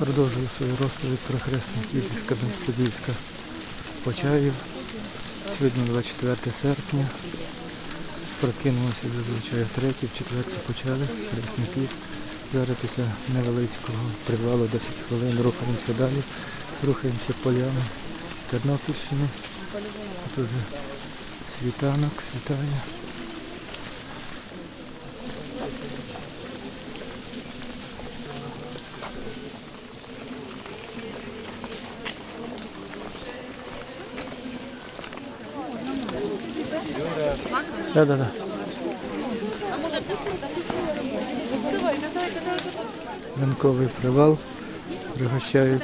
Продовжую свою розповідь про хресних із Кам'янськ-Подільська Почаїв. Сьогодні 24 серпня. Прокинулося зазвичай в третій, в четвертій почали хресники. Зараз після невеличкого привалу 10 хвилин рухаємося далі. Рухаємося полями Тернопільщини. Тут світанок, світає. Да, да, да. Ранковий привал. Пригощають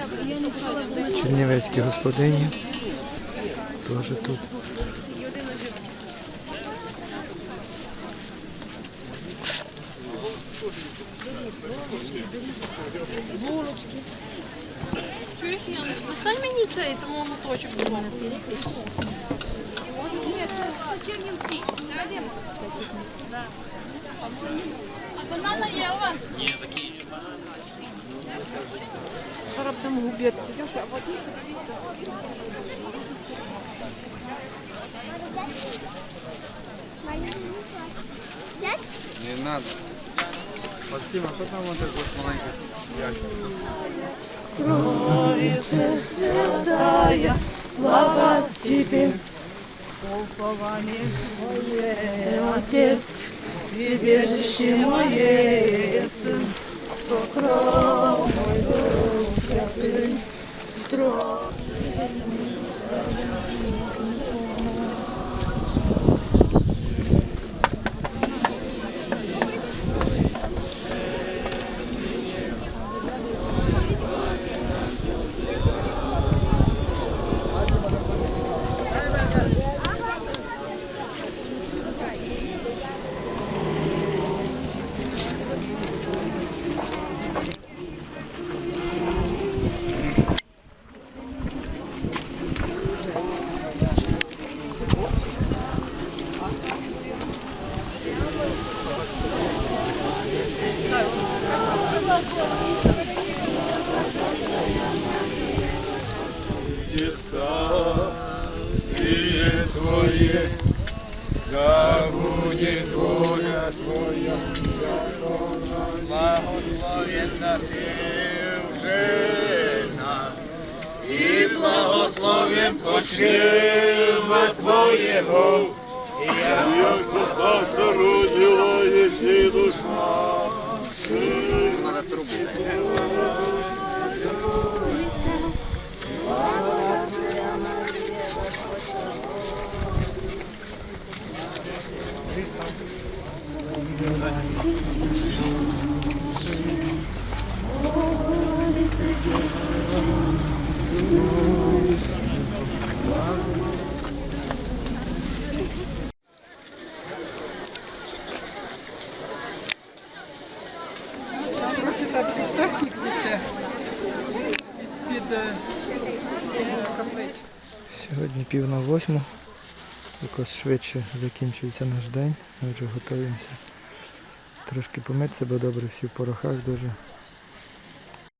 чернівецькі господині. Теж тут. Чуєш, Януш, достань мені цей тому мене. А банана є у вас? Раптом губять. Взять? Не надо. Максим, а что там вот вот маленький ящик? святая, слава Тебе, упование мое, Отец, прибежище мое, Сын, покров Царствие Твое, да будет воля Твоя. Благословенна Ты жена, и благословен почива Твоего, и як спаса родила єси душа. Надо Thank Короче, істочник тече під капличку. Сьогодні пів на восьму. Якось швидше закінчується наш день. Ми вже готуємося. Трошки помитися, бо добре всі в порохах дуже.